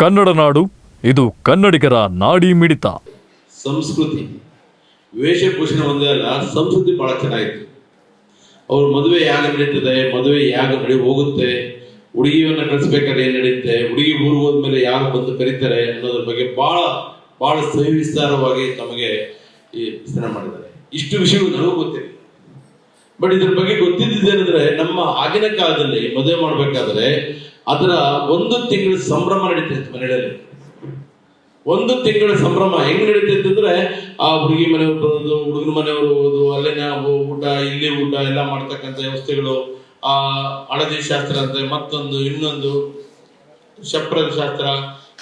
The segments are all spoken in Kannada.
ಕನ್ನಡ ನಾಡು, ಇದು ಕನ್ನಡಿಗರ ನಾಡಿ ಮಿಡಿತ. ಸಂಸ್ಕೃತಿ. ವೇಷಭೂಷಣ ಒಂದೇ ಅಲ್ಲ ಸಂಸ್ಕೃತಿ ಬಹಳ ಚೆನ್ನಾಗಿತ್ತು. ಅವ್ರ ಮದುವೆ ಯಾಗ ನಡೀತದೆ, ಮದುವೆ ಯಾಗ ನಡಿ ಹೋಗುತ್ತೆ, ಹುಡುಗಿಯನ್ನ ಕಳಿಸ್ಬೇಕಾದ್ರೆ ಏನ್ ನಡೆಯುತ್ತೆ ಹುಡುಗಿ ಊರು ಹೋದ್ಮೇಲೆ ಯಾರು ಬಂದು ಕರೀತಾರೆ ಅನ್ನೋದ್ರ ಬಗ್ಗೆ ಬಹಳ ಬಹಳ ಸವಿಸ್ತಾರವಾಗಿ ತಮಗೆ ಈ ವಿಸ್ತರಣೆ ಮಾಡಿದ್ದಾರೆ. ಇಷ್ಟು ವಿಷಯಗಳು ನನಗೂ ಗೊತ್ತಿಲ್ಲ. ಬಟ್ ಇದ್ರ ಬಗ್ಗೆ ಗೊತ್ತಿದ್ದೇನೆಂದ್ರೆ ನಮ್ಮ ಆಗಿನ ಕಾಲದಲ್ಲಿ ಮದುವೆ ಮಾಡ್ಬೇಕಾದ್ರೆ ಅದರ ಒಂದು ತಿಂಗಳ ಸಂಭ್ರಮ ನಡೀತಿತ್ತು ಮನೆಯಲ್ಲಿ. ಒಂದು ತಿಂಗಳ ಸಂಭ್ರಮ ಹೆಂಗ್ ನಡೀತಿತ್ತು ಅಂದ್ರೆ, ಆ ಹುಡುಗಿ ಮನೆಯವ್ರು ಬರೋದು ಹುಡುಗನ ಮನೆಯವರು ಹೋಗೋದು ಅಲ್ಲೇ ನಾವು ಊಟ, ಇಲ್ಲಿ ಊಟ ಎಲ್ಲ ಮಾಡ್ತಕ್ಕಂಥ ವ್ಯವಸ್ಥೆಗಳು, ಆ ಹಳದಿ ಶಾಸ್ತ್ರ ಅಂದ್ರೆ ಮತ್ತೊಂದು, ಇನ್ನೊಂದು ಶಪ್ರ ಶಾಸ್ತ್ರ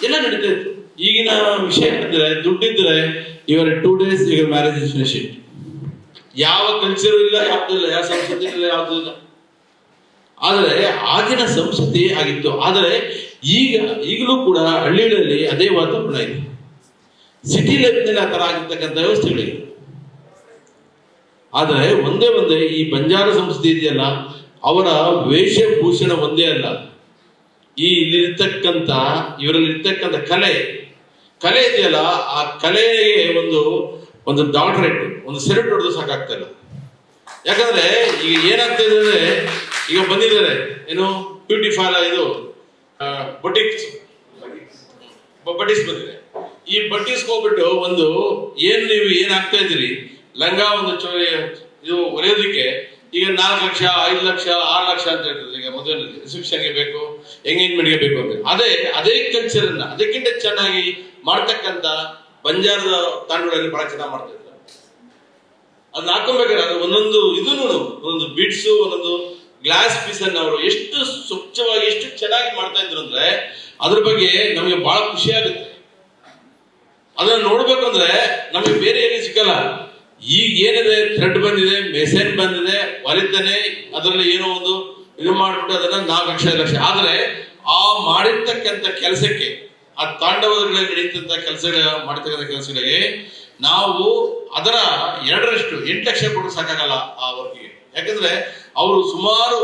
ಎಲ್ಲ ನಡೀತಾ ಇತ್ತು. ಈಗಿನ ವಿಷಯ ಏನಂದ್ರೆ, ದುಡ್ಡಿದ್ರೆ ಇವರ ಟೂ ಡೇಸ್ ಈಗ ಮ್ಯಾರೇಜ್ ಇಸ್ ಯಾವ ಕಲ್ಚರ್ ಇಲ್ಲ, ಯಾವ್ದು ಇಲ್ಲ, ಯಾವ ಸಂಸ್ಕೃತಿ ಇಲ್ಲ, ಯಾವ್ದು ಇಲ್ಲ. ಆದರೆ ಆಗಿನ ಸಂಸ್ಕೃತಿ ಆಗಿತ್ತು. ಆದರೆ ಈಗ, ಈಗಲೂ ಕೂಡ ಹಳ್ಳಿಗಳಲ್ಲಿ ಅದೇ ವಾತಾವರಣ ಇದೆ. ಸಿಟಿ ಲೈಫ್ನಲ್ಲಿ ಆ ತರ ಆಗಿರ್ತಕ್ಕಂಥ ವ್ಯವಸ್ಥೆಗಳಿವೆ ಆದರೆ ಒಂದೇ ಒಂದೇ ಈ ಬಂಜಾರ ಸಂಸ್ಕೃತಿ ಇದೆಯಲ್ಲ, ಅವರ ವೇಷಭೂಷಣ ಒಂದೇ ಅಲ್ಲ. ಈ ಇಲ್ಲಿರ್ತಕ್ಕಂಥ ಇವರಲ್ಲಿ ಇರ್ತಕ್ಕಂಥ ಕಲೆ ಕಲೆ ಇದೆಯಲ್ಲ, ಆ ಕಲೆಗೆ ಒಂದು ಒಂದು ಡಾಕ್ಟರೇಟ್ ಒಂದು ಸೆರೆಟ್ ಹೊಡೆದು ಸಾಕಾಗ್ತಾ ಇಲ್ಲ. ಯಾಕಂದ್ರೆ ಈಗ ಏನಾಗ್ತಾ ಇದೆ ಅಂದ್ರೆ ಈಗ ಬಂದಿದ್ದಾರೆ, ಏನು ಬ್ಯೂಟಿ ಫಾಲ್ ಇದು ಬಟಿಕ್ಸ್ ಬಟೀಸ್ ಬಂದಿದೆ. ಈ ಬಟೀಸ್ಗೆ ಹೋಗ್ಬಿಟ್ಟು ಒಂದು ಏನು ನೀವು ಏನ್ ಹಾಕ್ತಾ ಇದ್ದೀರಿ? ಲಂಗ ಒಂದು ಚೋರಿ, ಇದು ಒರೆಯೋದಕ್ಕೆ ಈಗ ನಾಲ್ಕು ಲಕ್ಷ, ಐದು ಲಕ್ಷ, ಆರು ಲಕ್ಷ ಅಂತ ಹೇಳ್ತದೆ ಈಗ ಮದುವೆ ರಿಸೆಪ್ಷನ್ಗೆ ಬೇಕು ಎಂಗೇಜ್ಮೆಂಟ್ಗೆ ಬೇಕು ಅಂತ. ಅದೇ ಅದೇ ಕಲ್ಚರ್ ಅನ್ನ, ಅದಕ್ಕಿಂತ ಚೆನ್ನಾಗಿ ಮಾಡ್ತಕ್ಕಂಥ ಬಂಜಾರದ ತಾಂಡೂರಲ್ಲಿ ಬಹಳ ಚೆನ್ನಾಗಿ ಮಾಡ್ತಾ ಇದ್ರು ಅದನ್ನ ಹಾಕೊಬೇಕಾದ್ರೆ ಅದು ಒಂದೊಂದು, ಇದು ಒಂದೊಂದು ಬಿಟ್ಸು ಒಂದೊಂದು ಗ್ಲಾಸ್ ಪೀಸ್ ಅವರು ಎಷ್ಟು ಸ್ವಚ್ಛವಾಗಿ, ಎಷ್ಟು ಚೆನ್ನಾಗಿ ಮಾಡ್ತಾ ಇದ್ರು ಅಂದ್ರೆ ಅದ್ರ ಬಗ್ಗೆ ನಮಗೆ ಬಹಳ ಖುಷಿ ಆಗುತ್ತೆ. ಅದನ್ನ ನೋಡ್ಬೇಕು ಅಂದ್ರೆ ನಮಗೆ ಬೇರೆ ಏನು ಸಿಕ್ಕಲ್ಲ. ಈಗ ಏನಿದೆ ಥ್ರೆಡ್ ಬಂದಿದೆ ಮೆಸೇಜ್ ಬಂದಿದೆ ಹೊಲಿತಾನೆ ಅದರಲ್ಲಿ ಏನೋ ಒಂದು ಇದು ಮಾಡ್ಬಿಟ್ಟು ಅದನ್ನ ನಾಲ್ಕು ಲಕ್ಷ ಲಕ್ಷ ಆದ್ರೆ ಆ ಮಾಡಿರ್ತಕ್ಕಂಥ ಕೆಲಸಕ್ಕೆ, ಆ ತಾಂಡವಗಳಲ್ಲಿ ನಡೀತಂತ ಕೆಲಸಗಳ, ಮಾಡ್ತಕ್ಕಂಥ ಕೆಲಸಗಳಿಗೆ ನಾವು ಅದರ ಎರಡರಷ್ಟು ಎಂಟು ಲಕ್ಷ ಕೊಟ್ಟು ಸಾಕಾಗಲ್ಲ ಆ ವರ್ಗಿಗೆ ಯಾಕಂದ್ರೆ ಅವರು ಸುಮಾರು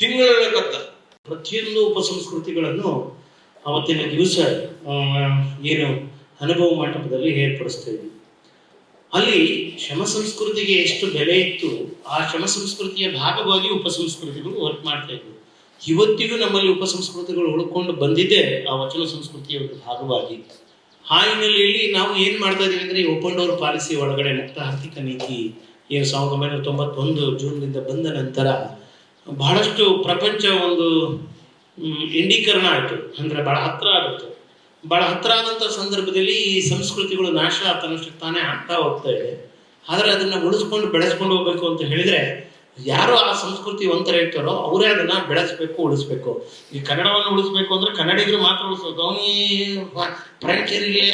ತಿಂಗಳ ಕತ್ತ ಪ್ರತಿಯೊಂದು ಉಪಸಂಸ್ಕೃತಿಗಳನ್ನು ಅವತ್ತಿನ ದಿವಸ ಏನು ಅನುಭವ ಮಂಟಪದಲ್ಲಿ ಏರ್ಪಡಿಸ್ತಾ ಇದ್ವಿ. ಅಲ್ಲಿ ಶ್ರಮ ಸಂಸ್ಕೃತಿಗೆ ಎಷ್ಟು ಬೆಲೆ ಇತ್ತು, ಆ ಶಮ ಸಂಸ್ಕೃತಿಯ ಭಾಗವಾಗಿ ಉಪಸಂಸ್ಕೃತಿಗಳು ವರ್ಕ್ ಮಾಡ್ತಾ ಇದ್ವು. ಇವತ್ತಿಗೂ ನಮ್ಮಲ್ಲಿ ಉಪಸಂಸ್ಕೃತಿಗಳು ಉಳ್ಕೊಂಡು ಬಂದಿದೆ, ಆ ವಚನ ಸಂಸ್ಕೃತಿಯ ಒಂದು ಭಾಗವಾಗಿ. ಆ ಹಿನ್ನೆಲೆಯಲ್ಲಿ ನಾವು ಏನ್ ಮಾಡ್ತಾ ಇದೀವಿ ಅಂದ್ರೆ ಓಪನ್ ಡೋರ್ ಪಾಲಿಸಿ ಒಳಗಡೆ ಮುಕ್ತ ಆರ್ಥಿಕ ನೀತಿ ಏನು ಸಾವಿರದ ಒಂಬೈನೂರ ತೊಂಬತ್ತೊಂದು ಜೂನ್ನಿಂದ ಬಂದ ನಂತರ ಬಹಳಷ್ಟು ಪ್ರಪಂಚ ಒಂದು ಇಂಡೀಕರಣ ಆಯಿತು. ಅಂದರೆ ಬಹಳ ಹತ್ತಿರ ಆಗುತ್ತೆ. ಬಹಳ ಹತ್ರ ಆದಂಥ ಸಂದರ್ಭದಲ್ಲಿ ಈ ಸಂಸ್ಕೃತಿಗಳು ನಾಶ ತನ್ನಷ್ಟಕ್ಕೆ ತಾನೇ ಆಗ್ತಾ ಹೋಗ್ತಾ ಇದೆ. ಆದರೆ ಅದನ್ನು ಉಳಿಸ್ಕೊಂಡು ಬೆಳೆಸ್ಕೊಂಡು ಹೋಗ್ಬೇಕು ಅಂತ ಹೇಳಿದರೆ ಯಾರು ಆ ಸಂಸ್ಕೃತಿ ಒಂಥರ ಇರ್ತಾರೋ ಅವರೇ ಅದನ್ನು ಬೆಳೆಸಬೇಕು, ಉಳಿಸ್ಬೇಕು. ಈ ಕನ್ನಡವನ್ನು ಉಳಿಸ್ಬೇಕು ಅಂದ್ರೆ ಕನ್ನಡಿಗರು ಮಾತ್ರ ಉಳಿಸ್ಬೇಕು ಅವನಿ ಫ್ರೆಂಚರಿಗೆ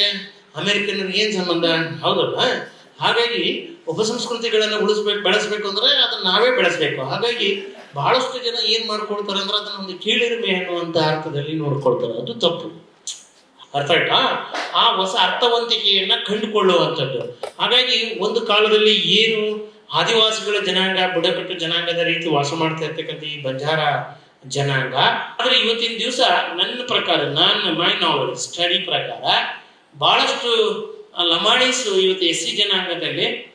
ಅಮೇರಿಕನ್ ಏನು ಸಂಬಂಧ? ಹೌದಲ್ಲ? ಹಾಗಾಗಿ ಉಪಸಂಸ್ಕೃತಿಗಳನ್ನ ಉಳಿಸ್ಬೇಕು, ಬೆಳೆಸ್ಬೇಕು ಅಂದ್ರೆ ಅದನ್ನ ನಾವೇ ಬೆಳೆಸ್ಬೇಕು. ಹಾಗಾಗಿ ಬಹಳಷ್ಟು ಜನ ಏನು ಮಾಡ್ಕೊಳ್ತಾರೆ ಅಂದ್ರೆ ಅದನ್ನ ಒಂದು ಕೀಳಿರಿಮೆ ಅನ್ನುವಂತ ಅರ್ಥದಲ್ಲಿ ನೋಡ್ಕೊಳ್ತಾರೆ. ಅದು ತಪ್ಪು. ಅರ್ಥ ಆಯ್ತಾ? ಆ ಹೊಸ ಅರ್ಥವಂತಿಕೆಯನ್ನ ಕಂಡುಕೊಳ್ಳುವಂಥದ್ದು. ಹಾಗಾಗಿ ಒಂದು ಕಾಲದಲ್ಲಿ ಏನು ಆದಿವಾಸಿಗಳ ಜನಾಂಗ, ಬುಡಕಟ್ಟು ಜನಾಂಗದ ರೀತಿ ವಾಸ ಮಾಡ್ತಾ ಇರ್ತಕ್ಕಂಥ ಈ ಬಂಜಾರ ಜನಾಂಗ, ಆದರೆ ಇವತ್ತಿನ ದಿವಸ ನನ್ನ ಪ್ರಕಾರ, ನನ್ನ ಮೈ ನಾಲೆಜ್ ಸ್ಟಡಿ ಪ್ರಕಾರ ಬಹಳಷ್ಟು ಲಮಾಣಿಸು ಇವತ್ತು ಎಸ್ ಸಿ ಜನಾಂಗದಲ್ಲಿ